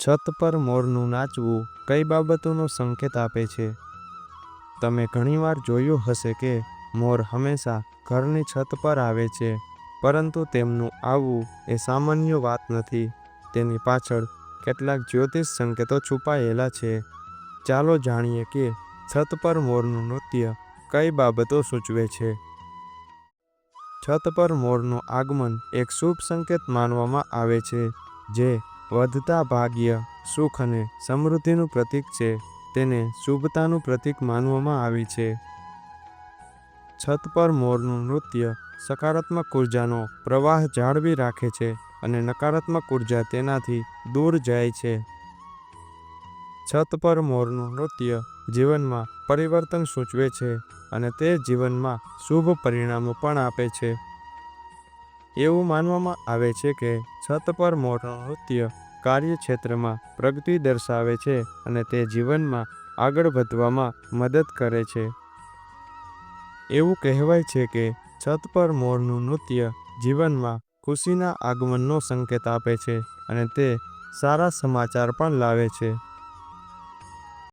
છત પર મોરનું નાચવું કઈ બાબતોનો સંકેત આપે છે? તમે ઘણીવાર જોયું હશે કે મોર હંમેશા ઘરની છત પર આવે છે, પરંતુ તેમનું આવવું એ સામાન્ય વાત નથી. તેની પાછળ કેટલાક જ્યોતિષ સંકેતો છુપાયેલા છે. ચાલો જાણીએ કે છત પર મોરનું નૃત્ય કઈ બાબતો સૂચવે છે? છત પર મોરનું આગમન એક શુભ સંકેત માનવામાં આવે છે, જે વધતા ભાગ્ય, સુખ અને સમૃદ્ધિનું પ્રતીક છે. તેને શુભતાનું પ્રતીક માનવામાં આવે છે. છત પર મોરનું નૃત્ય સકારાત્મક ઉર્જાનો પ્રવાહ જાળવી રાખે છે અને નકારાત્મક ઊર્જા તેનાથી દૂર જાય છે. છત પર મોરનું નૃત્ય જીવનમાં પરિવર્તન સૂચવે છે અને તે જીવનમાં શુભ પરિણામો પણ આપે છે. એવું માનવામાં આવે છે કે છત પર મોરનું નૃત્ય કાર્યક્ષેત્રમાં પ્રગતિ દર્શાવે છે અને તે જીવનમાં આગળ વધવામાં મદદ કરે છે. એવું કહેવાય છે કે છત પર મોરનું નૃત્ય જીવનમાં ખુશીના આગમનનો સંકેત આપે છે અને તે સારા સમાચાર પણ લાવે છે.